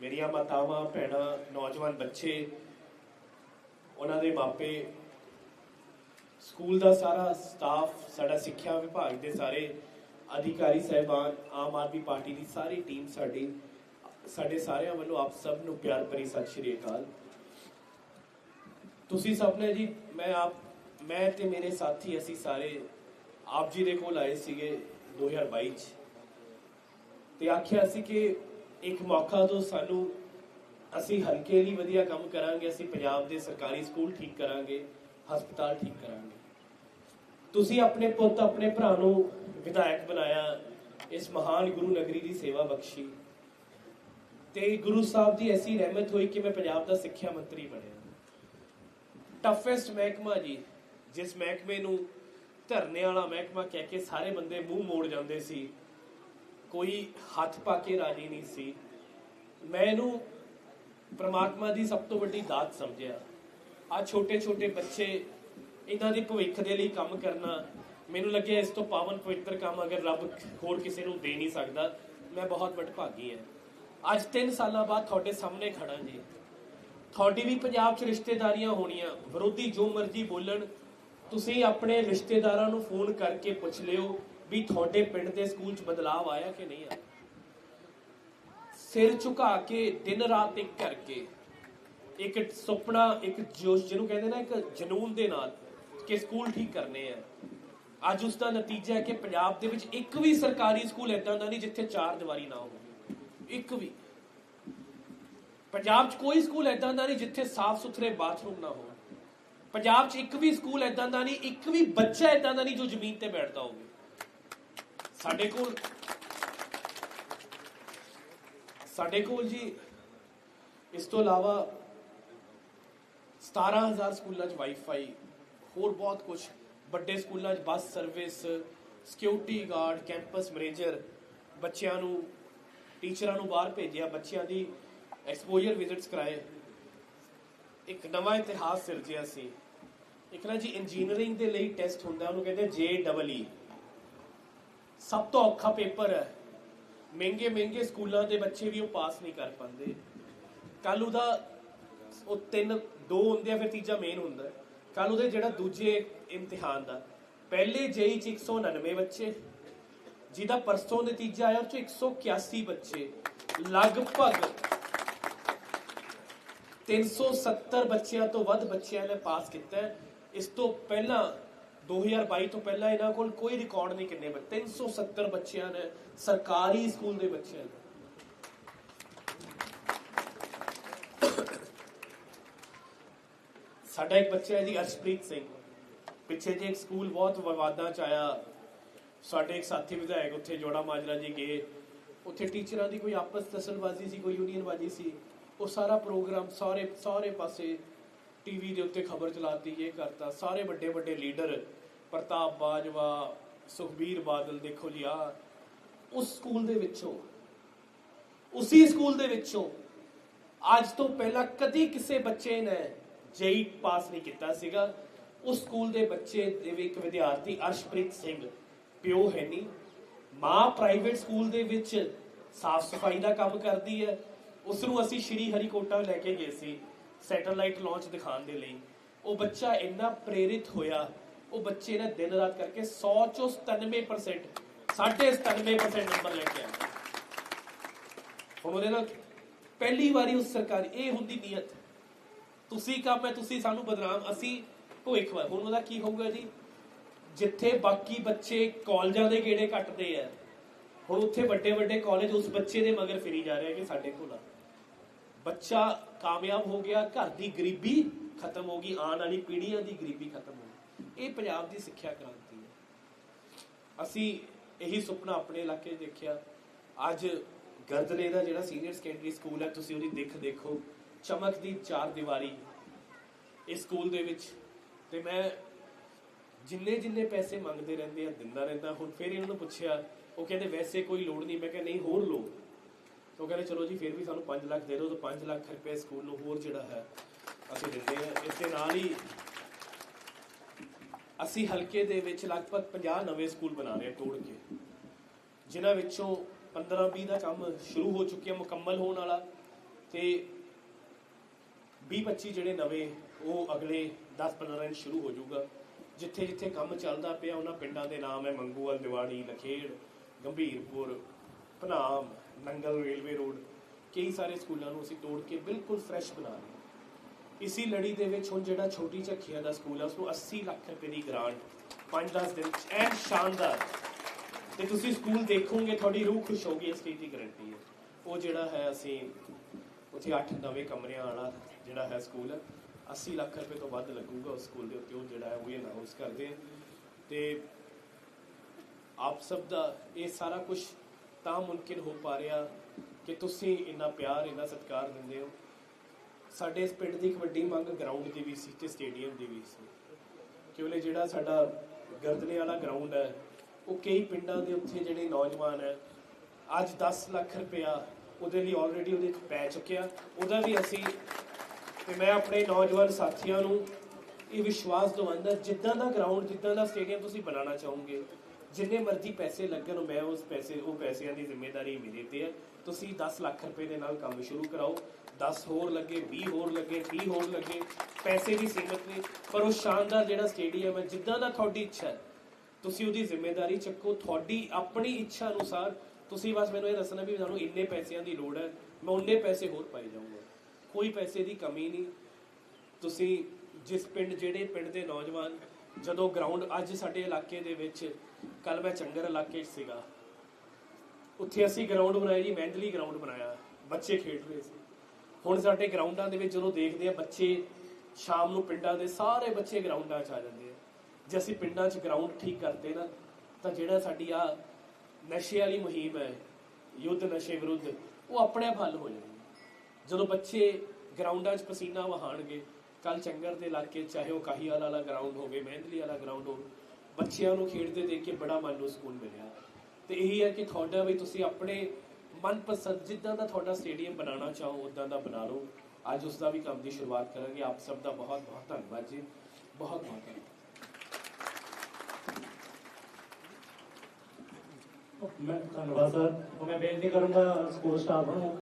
ਮੇਰੀਆਂ ਮਾਤਾਵਾਂ, ਭੈਣਾਂ, ਨੌਜਵਾਨ ਬੱਚੇ, ਉਹਨਾਂ ਦੇ ਮਾਪੇ, ਸਕੂਲ ਦਾ ਸਾਰਾ ਸਟਾਫ ਸਾਡਾ ਸਿੱਖਿਆ ਵਿਭਾਗ ਦੇ ਸਾਰੇ ਅਧਿਕਾਰੀ ਸਹਿਬਾਨ, ਆਮ ਆਦਮੀ ਪਾਰਟੀ ਦੀ ਸਾਰੀ ਟੀਮ ਸਾਡੀ, ਸਾਡੇ ਸਾਰਿਆਂ ਵੱਲੋਂ ਆਪ ਸਭ ਨੂੰ ਪਿਆਰ ਭਰੀ ਸਤਿ ਸ਼੍ਰੀ ਅਕਾਲ। ਤੁਸੀਂ ਸਭ ਨੇ ਜੀ, ਮੈਂ ਆਪ, ਮੈਂ ਤੇ ਮੇਰੇ ਸਾਥੀ ਅਸੀਂ ਸਾਰੇ ਆਪ ਜੀ ਦੇ ਕੋਲ ਆਏ ਸੀਗੇ 2022 ਚ। ਤੇ ਆਖਿਆ ਸੀ ਕਿ ਇੱਕ ਮੌਕਾ ਤੋਂ ਸਾਨੂੰ ਅਸੀਂ ਹਲਕੇ ਲਈ ਵਧੀਆ ਕੰਮ ਕਰਾਂਗੇ, ਅਸੀਂ ਪੰਜਾਬ ਦੇ ਸਰਕਾਰੀ ਸਕੂਲ ਠੀਕ ਕਰਾਂਗੇ, ਹਸਪਤਾਲ ਠੀਕ ਕਰਾਂਗੇ। ਤੁਸੀਂ ਆਪਣੇ ਪੁੱਤ, ਆਪਣੇ ਭਰਾ ਨੂੰ ਵਿਧਾਇਕ ਬਣਾਇਆ, ਇਸ ਮਹਾਨ ਗੁਰੂ ਨਗਰੀ ਦੀ ਸੇਵਾ ਬਖਸ਼ੀ। ਤੇ ਗੁਰੂ ਸਾਹਿਬ ਦੀ ਐਸੀ ਰਹਿਮਤ ਹੋਈ ਕਿ ਮੈਂ ਪੰਜਾਬ ਦਾ ਸਿੱਖਿਆ ਮੰਤਰੀ ਬਣਿਆ। ਟਫੈਸਟ ਮਹਿਕਮਾ ਜੀ, ਜਿਸ ਮਹਿਕਮੇ ਨੂੰ ਧਰਨੇ ਵਾਲਾ ਮਹਿਕਮਾ ਕਹਿ ਕੇ ਸਾਰੇ ਬੰਦੇ ਮੂੰਹ ਮੋੜ ਜਾਂਦੇ ਸੀ ਕੋਈ ਹੱਥ ਪਾ ਕੇ ਰਾਜੀ ਨਹੀਂ ਸੀ। ਮੈਂ ਇਹਨੂੰ ਪ੍ਰਮਾਤਮਾ ਦੀ ਸਭ ਤੋਂ ਵੱਡੀ ਦਾਤ ਸਮਝਿਆ। ਆ ਛੋਟੇ ਛੋਟੇ ਬੱਚੇ, ਇਹਨਾਂ ਦੇ ਭਵਿੱਖ ਦੇ ਲਈ ਕੰਮ ਕਰਨਾ, ਮੈਨੂੰ ਲੱਗਿਆ ਇਸ ਤੋਂ ਪਾਵਨ ਪਵਿੱਤਰ ਕੰਮ ਅਗਰ ਰੱਬ ਹੋਰ ਕਿਸੇ ਨੂੰ ਦੇ ਨਹੀਂ ਸਕਦਾ, ਮੈਂ ਬਹੁਤ ਵਡਭਾਗੀ ਹਾਂ। ਅੱਜ 3 ਸਾਲਾਂ ਬਾਅਦ ਤੁਹਾਡੇ ਸਾਹਮਣੇ ਖੜਾ ਜੀ। ਤੁਹਾਡੀ ਵੀ ਪੰਜਾਬ 'ਚ ਰਿਸ਼ਤੇਦਾਰੀਆਂ ਹੋਣੀਆਂ, ਵਿਰੋਧੀ ਜੋ ਮਰਜ਼ੀ ਬੋਲਣ, ਤੁਸੀਂ ਆਪਣੇ ਰਿਸ਼ਤੇਦਾਰਾਂ ਨੂੰ ਫੋਨ ਕਰਕੇ ਪੁੱਛ ਲਿਓ। ਵੀ ਤੁਹਾਡੇ ਪਿੰਡ ਦੇ ਸਕੂਲ 'ਚ ਬਦਲਾਅ ਆਇਆ ਕਿ ਨਹੀਂ ਆਇਆ? ਸਿਰ ਝੁਕਾ ਕੇ, ਦਿਨ ਰਾਤ ਇੱਕ ਕਰਕੇ, ਇੱਕ ਸੁਪਨਾ, ਇੱਕ ਜੋਸ਼ ਜਿਹਨੂੰ ਕਹਿੰਦੇ ਨਾ, ਇੱਕ ਜਨੂਨ ਦੇ ਨਾਲ ਕਿ ਸਕੂਲ ਠੀਕ ਕਰਨੇ ਆ। ਅੱਜ ਉਸ ਦਾ ਨਤੀਜਾ ਹੈ ਕਿ ਪੰਜਾਬ ਦੇ ਵਿੱਚ ਇੱਕ ਵੀ ਸਰਕਾਰੀ ਸਕੂਲ ਐਦਾਂ ਦਾ ਨਹੀਂ ਜਿੱਥੇ ਚਾਰ ਦੀਵਾਰੀ ਨਾ ਹੋਵੇ ਇੱਕ ਵੀ। ਪੰਜਾਬ 'ਚ ਕੋਈ ਸਕੂਲ ਐਦਾਂ ਦਾ ਨਹੀਂ ਜਿੱਥੇ ਸਾਫ਼ ਸੁਥਰੇ ਬਾਥਰੂਮ ਨਾ ਹੋਣ। ਪੰਜਾਬ 'ਚ ਇੱਕ ਵੀ ਸਕੂਲ ਐਦਾਂ ਦਾ ਨਹੀਂ, ਇੱਕ ਵੀ ਬੱਚਾ ਐਦਾਂ ਦਾ ਨਹੀਂ ਜੋ ਜ਼ਮੀਨ ਤੇ ਬੈਠਦਾ ਹੋਵੇ। ਸਾਡੇ ਕੋਲ ਸਾਡੇ ਕੋਲ ਜੀ, ਇਸ ਤੋਂ ਇਲਾਵਾ 17000 ਸਕੂਲਾਂ 'ਚ ਵਾਈਫਾਈ ਹੋਰ ਬਹੁਤ ਕੁਝ ਵੱਡੇ ਸਕੂਲਾਂ 'ਚ bus service security guard campus manager ਬੱਚਿਆਂ ਨੂੰ, ਟੀਚਰਾਂ ਨੂੰ ਬਾਹਰ ਭੇਜਿਆ, ਬੱਚਿਆਂ ਦੀ ਐਕਸਪੋਜ਼ਰ ਵਿਜ਼ਿਟਸ ਕਰਾਏ। ਇੱਕ ਨਵਾਂ ਇਤਿਹਾਸ ਸਿਰਜਿਆ ਸੀ। ਇੱਕ ਨਾ ਜੀ ਇੰਜੀਨੀਅਰਿੰਗ ਦੇ ਲਈ ਟੈਸਟ ਹੁੰਦਾ, ਉਹਨੂੰ ਕਹਿੰਦੇ ਜੇ ਡਬਲ ਈ ਸਭ ਤੋਂ ਔਖਾ ਪੇਪਰ ਹੈ। ਮਹਿੰਗੇ ਮਹਿੰਗੇ ਸਕੂਲਾਂ ਦੇ ਬੱਚੇ ਵੀ ਉਹ ਪਾਸ ਨਹੀਂ ਕਰ ਪਾਉਂਦੇ। ਕੱਲ ਉਹਦਾ ਉਹ ਤਿੰਨ, ਦੋ ਹੁੰਦੇ ਆ, ਫਿਰ ਤੀਜਾ ਮੇਨ ਹੁੰਦਾ ਕੱਲ ਉਹਦੇ ਜਿਹੜਾ ਦੂਜੇ ਇਮਤਿਹਾਨ ਦਾ। ਪਹਿਲੇ ਜੇਈ ਚ 199 ਬੱਚੇ, ਜਿਹਦਾ ਪਰਸੋਂ ਨਤੀਜਾ ਆਇਆ, ਉਹ ਚ 181 ਬੱਚੇ। ਲਗਭਗ 370 ਬੱਚਿਆਂ ਤੋਂ ਵੱਧ ਬੱਚਿਆਂ ਨੇ ਪਾਸ ਕੀਤਾ ਇਸ ਤੋਂ ਪਹਿਲਾਂ 2022 ਤੋਂ ਪਹਿਲਾਂ ਇਹਨਾਂ ਕੋਲ ਕੋਈ ਰਿਕਾਰਡ ਨਹੀਂ ਕਿੰਨੇ ਬੱਚੇ 370 ਬੱਚਿਆਂ ਨੇ ਸਰਕਾਰੀ ਸਕੂਲ ਦੇ ਬੱਚਿਆਂ ਨੇ ਸਾਡਾ ਇੱਕ ਬੱਚਾ ਹੈ ਜੀ ਅਰਸ਼ਪ੍ਰੀਤ ਸਿੰਘ। ਪਿੱਛੇ ਜੇ ਇੱਕ ਸਕੂਲ ਬਹੁਤ ਵਿਵਾਦਾਂ ਚ ਆਇਆ। ਸਾਡੇ ਇੱਕ ਸਾਥੀ ਵਿਧਾਇਕ ਉੱਥੇ ਜੋੜਾ ਮਾਜਰਾ ਜੀ ਗਏ। ਉੱਥੇ ਟੀਚਰਾਂ ਦੀ ਕੋਈ ਆਪਸ ਦਸਲਬਾਜ਼ੀ ਸੀ, ਕੋਈ ਯੂਨੀਅਨਬਾਜ਼ੀ ਸੀ। ਉਹ ਸਾਰਾ ਪ੍ਰੋਗਰਾਮ ਸਾਰੇ ਸਾਰੇ ਪਾਸੇ ਟੀਵੀ ਦੇ ਉੱਤੇ ਖਬਰ ਚਲਾਤੀ, ਇਹ ਕਰਤਾ। ਸਾਰੇ ਵੱਡੇ ਵੱਡੇ ਲੀਡਰ ਪ੍ਰਤਾਪ ਬਾਜਵਾ, ਸੁਖਬੀਰ ਬਾਦਲ ਦੇਖੋ ਜੀ ਆ, ਉਸ ਸਕੂਲ ਦੇ ਵਿੱਚੋਂ, ਉਸੇ ਸਕੂਲ ਦੇ ਵਿੱਚੋਂ ਅੱਜ ਤੋਂ ਪਹਿਲਾਂ ਕਦੀ ਕਿਸੇ ਬੱਚੇ ਨੇ ਜੇਈ ਪਾਸ ਨਹੀਂ ਕੀਤਾ ਸੀਗਾ। ਉਸ ਸਕੂਲ ਦੇ ਬੱਚੇ ਦੇ ਵੀ ਇੱਕ ਵਿਦਿਆਰਥੀ ਅਰਸ਼ਪ੍ਰੀਤ ਸਿੰਘ ਪਿਓ ਹੈ ਨਹੀਂ। ਮਾਂ ਪ੍ਰਾਈਵੇਟ ਸਕੂਲ ਦੇ ਵਿੱਚ ਸਾਫ਼ ਸਫ਼ਾਈ ਦਾ ਕੰਮ ਕਰਦੀ ਹੈ। ਉਸ ਨੂੰ ਅਸੀਂ ਸ਼੍ਰੀ ਹਰੀਕੋਟਾ ਲੈ ਕੇ ਗਏ ਸੀ ਸੈਟੇਲਾਈਟ ਲਾਂਚ ਦਿਖਾਉਣ ਦੇ ਲਈ। ਉਹ ਬੱਚਾ ਇੰਨਾ ਪ੍ਰੇਰਿਤ ਹੋਇਆ ਉਹ ਬੱਚੇ ਨੇ ਦਿਨ ਰਾਤ ਕਰਕੇ 100 ਚੋਂ 97% 97% ਨੰਬਰ ਲੈ ਕੇ ਆਇਆ ਹੁਣ ਉਹਦੇ ਨਾਲ ਪਹਿਲੀ ਵਾਰੀ ਉਸ ਸਰਕਾਰ ਇਹ ਹੁੰਦੀ ਨੀਅਤ, ਤੁਸੀਂ ਕੰਮ ਹੈ, ਤੁਸੀਂ ਸਾਨੂੰ ਬਦਨਾਮ, ਅਸੀਂ ਭਵਿੱਖ ਵਾ ਹੁਣ ਉਹਦਾ ਕੀ ਹੋਊਗਾ ਜੀ? ਜਿੱਥੇ ਬਾਕੀ ਬੱਚੇ ਕਾਲਜਾਂ ਦੇ ਗੇੜੇ ਕੱਟਦੇ ਆ, ਹੁਣ ਉੱਥੇ ਵੱਡੇ ਵੱਡੇ ਕਾਲਜ ਉਸ ਬੱਚੇ ਦੇ ਮਗਰ ਫਿਰੀ ਜਾ ਰਹੇ ਕਿ ਸਾਡੇ ਕੋਲ ਆ। ਬੱਚਾ ਕਾਮਯਾਬ ਹੋ ਗਿਆ, ਘਰ ਦੀ ਗਰੀਬੀ ਖਤਮ ਹੋ ਗਈ, ਆਉਣ ਵਾਲੀ ਪੀੜ੍ਹੀਆਂ ਦੀ ਗਰੀਬੀ ਖਤਮ ਹੋ ਗਈ। ਇਹ ਪੰਜਾਬ ਦੀ ਸਿੱਖਿਆ ਕ੍ਰਾਂਤੀ ਹੈ। ਅਸੀਂ ਇਹੀ ਸੁਪਨਾ ਆਪਣੇ ਇਲਾਕੇ 'ਚ ਦੇਖਿਆ। ਅੱਜ ਗਰਦਲੇ ਦਾ ਜਿਹੜਾ ਸੀਨੀਅਰ ਸੈਕੰਡਰੀ ਸਕੂਲ ਹੈ, ਤੁਸੀਂ ਉਹਦੀ ਦਿੱਖ ਦੇਖੋ। ਚਮਕ ਦੀ ਚਾਰ ਦੀਵਾਰੀ। ਇਸ ਸਕੂਲ ਦੇ ਵਿੱਚ ਤੇ ਮੈਂ ਜਿੰਨੇ ਜਿੰਨੇ ਪੈਸੇ ਮੰਗਦੇ ਰਹਿੰਦੇ ਆ, ਦਿੰਦਾ ਰਹਿੰਦਾ। ਹੁਣ ਫਿਰ ਇਹਨਾਂ ਨੂੰ ਪੁੱਛਿਆ, ਉਹ ਕਹਿੰਦੇ, ਵੈਸੇ ਕੋਈ ਲੋੜ ਨਹੀਂ। ਮੈਂ ਕਿਹਾ, ਨਹੀਂ, ਹੋਰ ਲੋ ਉਹ ਕਹਿੰਦੇ, ਚਲੋ ਜੀ, ਫਿਰ ਵੀ ਸਾਨੂੰ 5 ਲੱਖ ਦੇ ਦਿਓ ਤਾਂ 5 ਲੱਖ ਰੁਪਏ ਸਕੂਲ ਨੂੰ ਹੋਰ ਜਿਹੜਾ ਹੈ ਅਸੀਂ ਦਿੰਦੇ ਆ ਇਸ ਦੇ ਨਾਲ ਹੀ ਅਸੀਂ ਹਲਕੇ ਦੇ ਵਿੱਚ ਲਗਭਗ 50 ਨਵੇਂ ਸਕੂਲ ਬਣਾ ਰਹੇ ਤੋੜ ਕੇ। ਜਿਨ੍ਹਾਂ ਵਿੱਚੋਂ 15 20 ਦਾ ਕੰਮ ਸ਼ੁਰੂ ਹੋ ਚੁੱਕਿਆ ਮੁਕੰਮਲ ਹੋਣ ਵਾਲਾ ਤੇ 20 25 ਜਿਹੜੇ ਨਵੇਂ, ਉਹ ਅਗਲੇ 10 15 ਦਿਨ ਸ਼ੁਰੂ ਹੋ ਜਾਊਗਾ। ਜਿੱਥੇ ਜਿੱਥੇ ਕੰਮ ਚੱਲਦਾ ਪਿਆ, ਉਹਨਾਂ ਪਿੰਡਾਂ ਦੇ ਨਾਮ ਹੈ ਮੰਗੂਵਾਲ ਦਿਵਾੜੀ ਲਖੇੜ, ਗੰਭੀਰਪੁਰ, ਭਨਾਮ, ਨੰਗਲ ਰੇਲਵੇ ਰੋਡ। ਕਈ ਸਾਰੇ ਸਕੂਲਾਂ ਨੂੰ ਅਸੀਂ ਤੋੜ ਕੇ ਬਿਲਕੁਲ ਫਰੈਸ਼ ਬਣਾ ਰਹੇ ਹਾਂ ਇਸੀ ਲੜੀ ਦੇ ਵਿੱਚ ਹੁਣ ਜਿਹੜਾ ਛੋਟੀ ਝੱਖੀਆਂ ਦਾ ਸਕੂਲ ਹੈ ਉਸ ਨੂੰ 80 ਲੱਖ ਰੁਪਏ ਦੀ ਗ੍ਰਾਂਟ 5-10 ਦਿਨ ਚ। ਐਨ ਸ਼ਾਨਦਾਰ। ਤੇ ਤੁਸੀਂ ਸਕੂਲ ਦੇਖੋਗੇ, ਤੁਹਾਡੀ ਰੂਹ ਖੁਸ਼ ਹੋਗੀ ਇਸ ਚੀਜ਼ ਦੀ ਗਰੰਟੀ ਹੈ। ਉਹ ਜਿਹੜਾ ਹੈ ਅਸੀਂ ਉੱਥੇ 8 ਨਵੇਂ ਕਮਰਿਆਂ ਵਾਲਾ ਜਿਹੜਾ ਹੈ ਸਕੂਲ 80 ਲੱਖ ਰੁਪਏ ਤੋਂ ਵੱਧ ਲੱਗੂਗਾ ਉਸ ਸਕੂਲ ਦੇ ਉੱਤੇ, ਉਹ ਜਿਹੜਾ ਹੈ, ਉਹ ਅਨਾਉਂਸ ਕਰਦੇ ਆ ਤੇ ਆਪ ਸਭ ਦਾ ਇਹ ਸਾਰਾ ਕੁਝ ਤਾਂ ਮੁਮਕਿਨ ਹੋ ਪਾ ਰਿਹਾ ਕਿ ਤੁਸੀਂ ਇੰਨਾ ਪਿਆਰ, ਇੰਨਾ ਸਤਿਕਾਰ ਦਿੰਦੇ ਹੋ। ਸਾਡੇ ਇਸ ਪਿੰਡ ਦੀ ਇੱਕ ਵੱਡੀ ਮੰਗ ਗਰਾਊਂਡ ਦੀ ਵੀ ਸੀ ਤੇ ਸਟੇਡੀਅਮ ਦੀ ਵੀ ਸੀ। ਕਿ ਉਹਲੇ ਜਿਹੜਾ ਸਾਡਾ ਗਰਦਨੇ ਵਾਲਾ ਗਰਾਊਂਡ ਹੈ, ਉਹ ਕਈ ਪਿੰਡਾਂ ਦੇ ਉੱਥੇ ਜਿਹੜੇ ਨੌਜਵਾਨ ਹੈ, ਅੱਜ 10 ਲੱਖ ਰੁਪਇਆ ਉਹਦੇ ਲਈ ਆਲਰੇਡੀ ਉਹਦੇ ਪੈ ਚੁੱਕਿਆ। ਉਹਦਾ ਵੀ ਅਸੀਂ ਤੇ ਮੈਂ ਆਪਣੇ ਨੌਜਵਾਨ ਸਾਥੀਆਂ ਨੂੰ ਇਹ ਵਿਸ਼ਵਾਸ ਦਵਾਉਂਦਾ, ਜਿੱਦਾਂ ਦਾ ਗਰਾਊਂਡ ਜਿੱਦਾਂ ਦਾ ਸਟੇਡੀਅਮ ਤੁਸੀਂ ਬਣਾਉਣਾ ਚਾਹੋਗੇ, ਜਿੰਨੇ ਮਰਜ਼ੀ ਪੈਸੇ ਲੱਗਣ, ਮੈਂ ਉਸ ਪੈਸੇ, ਉਹ ਪੈਸਿਆਂ ਦੀ ਜ਼ਿੰਮੇਵਾਰੀ ਮੇਰੇ ਤੇ ਹੈ। ਤੁਸੀਂ 10 ਲੱਖ ਰੁਪਏ ਦੇ ਨਾਲ ਕੰਮ ਸ਼ੁਰੂ ਕਰਾਓ। 10 ਹੋਰ ਲੱਗੇ 20 ਹੋਰ ਲੱਗੇ 30 ਹੋਰ ਲੱਗੇ, ਪੈਸੇ ਦੀ ਸੀਮਤ ਨਹੀਂ, ਪਰ ਉਹ ਸ਼ਾਨਦਾਰ ਜਿਹੜਾ ਸਟੇਡੀਅਮ ਹੈ, ਜਿੱਦਾਂ ਦਾ ਤੁਹਾਡੀ ਇੱਛਾ ਹੈ, ਤੁਸੀਂ ਉਹਦੀ ਜ਼ਿੰਮੇਵਾਰੀ ਚੱਕੋ, ਤੁਹਾਡੀ ਆਪਣੀ ਇੱਛਾ ਅਨੁਸਾਰ, ਤੁਸੀਂ ਬਸ ਮੈਨੂੰ ਇਹ ਦੱਸਣਾ ਵੀ ਤੁਹਾਨੂੰ ਇੰਨੇ ਪੈਸਿਆਂ ਦੀ ਲੋੜ ਹੈ, ਮੈਂ ਉਹਨੇ ਪੈਸੇ ਹੋਰ ਪਾਈ ਜਾਊਂਗਾ, ਕੋਈ ਪੈਸੇ ਦੀ ਕਮੀ ਨਹੀਂ, ਤੁਸੀਂ ਜਿਸ ਪਿੰਡ, ਜਿਹੜੇ ਪਿੰਡ ਦੇ ਨੌਜਵਾਨ, ਜਦੋਂ ਗਰਾਊਂਡ ਅੱਜ ਸਾਡੇ ਇਲਾਕੇ ਦੇ ਵਿੱਚ ਕੱਲ ਮੈਂ ਚੰਗਰ ਇਲਾਕੇ 'ਚ ਸੀਗਾ, ਉੱਥੇ ਅਸੀਂ ਗਰਾਊਂਡ ਬਣਾਇਆ ਜੀ ਮੈਂਟਲੀ ਗਰਾਊਂਡ ਬਣਾਇਆ, ਬੱਚੇ ਖੇਡ ਰਹੇ ਸੀ। ਹੁਣ ਸਾਡੇ ਗਰਾਊਂਡਾਂ ਦੇ ਵਿੱਚ ਜਦੋਂ ਦੇਖਦੇ ਆ ਬੱਚੇ ਸ਼ਾਮ ਨੂੰ ਪਿੰਡਾਂ ਦੇ ਸਾਰੇ ਬੱਚੇ ਗਰਾਊਂਡਾਂ 'ਚ ਆ ਜਾਂਦੇ ਆ। ਜੇ ਅਸੀਂ ਪਿੰਡਾਂ 'ਚ ਗਰਾਊਂਡ ਠੀਕ ਕਰਦੇ ਨਾ, ਤਾਂ ਜਿਹੜਾ ਸਾਡੀ ਆ ਨਸ਼ੇ ਵਾਲੀ ਮੁਹਿੰਮ ਹੈ, ਯੁੱਧ ਨਸ਼ੇ ਵਿਰੁੱਧ, ਉਹ ਆਪਣੇ ਆਪ ਹੱਲ ਹੋ ਜਾਣੀ ਜਦੋਂ ਬੱਚੇ ਗਰਾਊਂਡਾਂ 'ਚ ਪਸੀਨਾ ਵਹਾਣਗੇ ਕੱਲ ਚੰਗਰ ਦੇ ਇਲਾਕੇ ਚਾਹੇ ਉਹ ਕਾਹੀਵਾਲ ਵਾਲਾ ਗਰਾਊਂਡ ਹੋਵੇ, ਮਹਿੰਦਲੀ ਵਾਲਾ ਗਰਾਊਂਡ ਹੋਵੇ, ਬੱਚਿਆਂ ਨੂੰ ਖੇਡਦੇ ਦੇਖ ਕੇ ਬੜਾ ਮਨ ਨੂੰ ਸਕੂਨ ਮਿਲਿਆ। ਤੇ ਇਹੀ ਹੈ ਕਿ ਤੁਹਾਡਾ ਵੀ ਤੁਸੀਂ ਆਪਣੇ ਮਨਪਸੰਦ, ਜਿੱਦਾਂ ਦਾ ਤੁਹਾਡਾ ਸਟੇਡੀਅਮ ਬਣਾਉਣਾ ਚਾਹੋ ਉਦਾਂ ਦਾ ਬਣਾ ਲਓ। ਅੱਜ ਉਸ ਦਾ ਵੀ ਕੰਮ ਦੀ ਸ਼ੁਰੂਆਤ ਕਰਾਂਗੇ। ਆਪ ਸਭ ਦਾ ਬਹੁਤ ਬਹੁਤ ਧੰਨਵਾਦ ਜੀ। ਬਹੁਤ ਬਹੁਤ ਧੰਨਵਾਦ। ਮੈਂ ਧੰਨਵਾਦ, ਸਰ। ਮੈਂ ਬੇਨਤੀ ਕਰੂੰਗਾ ਸਕੂਲ ਸਟਾਫ ਨੂੰ